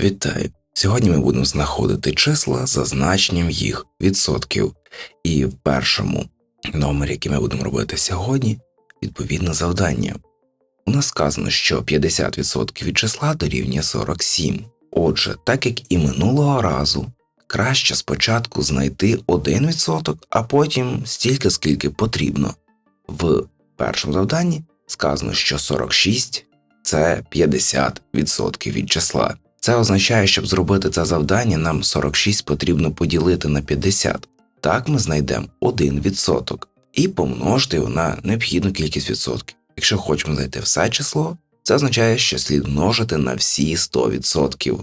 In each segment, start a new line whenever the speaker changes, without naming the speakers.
Вітаю! Сьогодні ми будемо знаходити числа за значенням їх відсотків. І в першому номері, який ми будемо робити сьогодні, відповідне завдання. У нас сказано, що 50% від числа дорівнює 47. Отже, так як і минулого разу, краще спочатку знайти 1%, а потім стільки, скільки потрібно. В першому завданні сказано, що 46 це 50% від числа. Це означає, щоб зробити це завдання, нам 46 потрібно поділити на 50. Так ми знайдемо 1% і помножити його на необхідну кількість відсотків. Якщо хочемо знайти все число, це означає, що слід множити на всі 100%.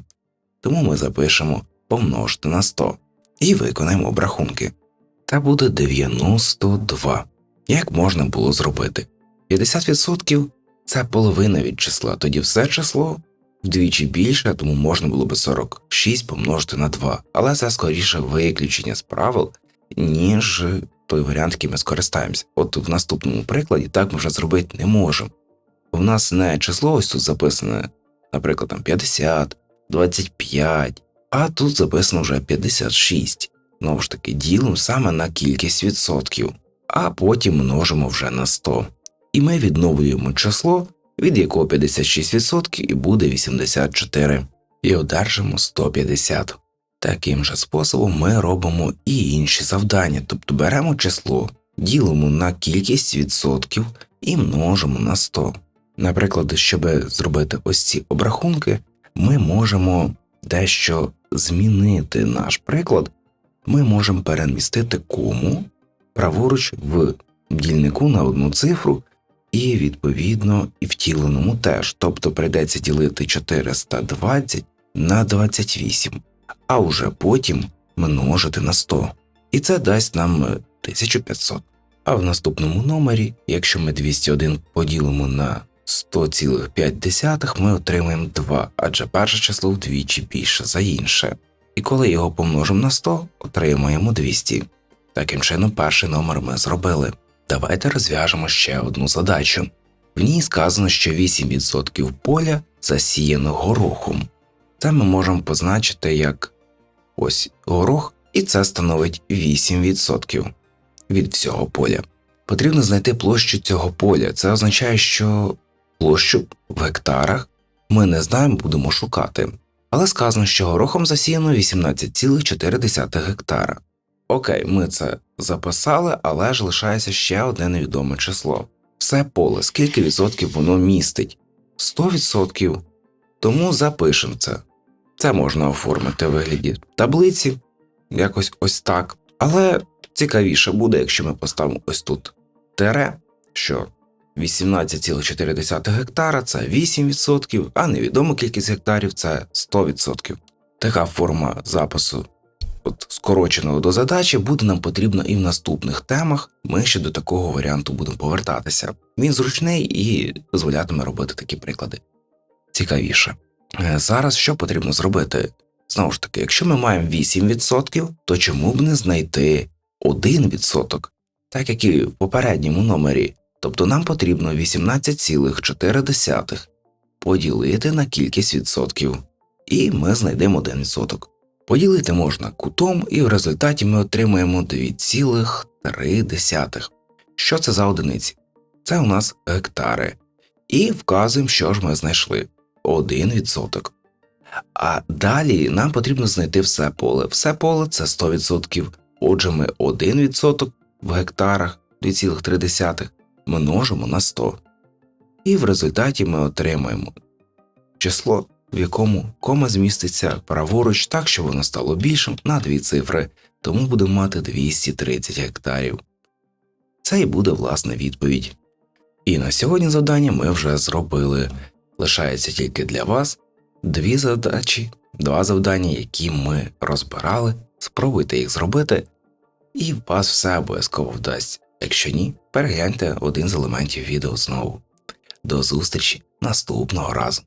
Тому ми запишемо помножити на 100 і виконаємо обрахунки. Це буде 92. Як можна було зробити? 50% це половина від числа, тоді все число вдвічі більше, тому можна було би 46 помножити на 2. Але це скоріше виключення з правил, ніж той варіант, який ми скористаємося. От в наступному прикладі так ми вже зробити не можемо. У нас не число ось тут записане, наприклад, там 50, 25, а тут записано вже 56. Знову ж таки, ділимо саме на кількість відсотків, а потім множимо вже на 100. І ми відновлюємо число, від якого 56% і буде 84, і одержимо 150. Таким же способом ми робимо і інші завдання, тобто беремо число, ділимо на кількість відсотків і множимо на 100. Наприклад, щоб зробити ось ці обрахунки, ми можемо дещо змінити наш приклад, ми можемо перемістити кому праворуч в дільнику на одну цифру і, відповідно, і втіленому теж, тобто прийдеться ділити 420 на 28, а вже потім множити на 100. І це дасть нам 1500. А в наступному номері, якщо ми 201 поділимо на 100,5, ми отримаємо 2, адже перше число вдвічі більше за інше. І коли його помножимо на 100, отримаємо 200. Таким чином, перший номер ми зробили. Давайте розв'яжемо ще одну задачу. В ній сказано, що 8% поля засіяно горохом. Це ми можемо позначити як ось горох, і це становить 8% від всього поля. Потрібно знайти площу цього поля. Це означає, що площу в гектарах ми не знаємо, будемо шукати. Але сказано, що горохом засіяно 18,4 гектара. Окей, ми це записали, але ж лишається ще одне невідоме число. Все поле, скільки відсотків воно містить? 100%. Тому запишемо це. Це можна оформити в вигляді таблиці, якось ось так. Але цікавіше буде, якщо ми поставимо ось тут тере, що 18,4 гектара це 8%, а невідома кількість гектарів це 100%. Така форма запису от скороченого до задачі буде нам потрібно і в наступних темах. Ми ще до такого варіанту будемо повертатися. Він зручний і дозволятиме робити такі приклади. Цікавіше. Е, зараз що потрібно зробити? Знову ж таки, якщо ми маємо 8%, то чому б не знайти 1%, так як і в попередньому номері, тобто нам потрібно 18,4 поділити на кількість відсотків, і ми знайдемо 1%. Поділити можна кутом, і в результаті ми отримаємо 2,3. Що це за одиниці? Це у нас гектари. І вказуємо, що ж ми знайшли 1%. А далі нам потрібно знайти все поле. Все поле це 100%. Отже, ми 1% в гектарах 2,3 множимо на 100. І в результаті ми отримаємо число в якому кома зміститься праворуч так, щоб воно стало більшим на дві цифри, тому будемо мати 230 гектарів. Це і буде власна відповідь. І на сьогодні завдання ми вже зробили. Лишається тільки для вас дві задачі, два завдання, які ми розбирали. Спробуйте їх зробити, і вас все обов'язково вдасть. Якщо ні, перегляньте один з елементів відео знову. До зустрічі наступного разу.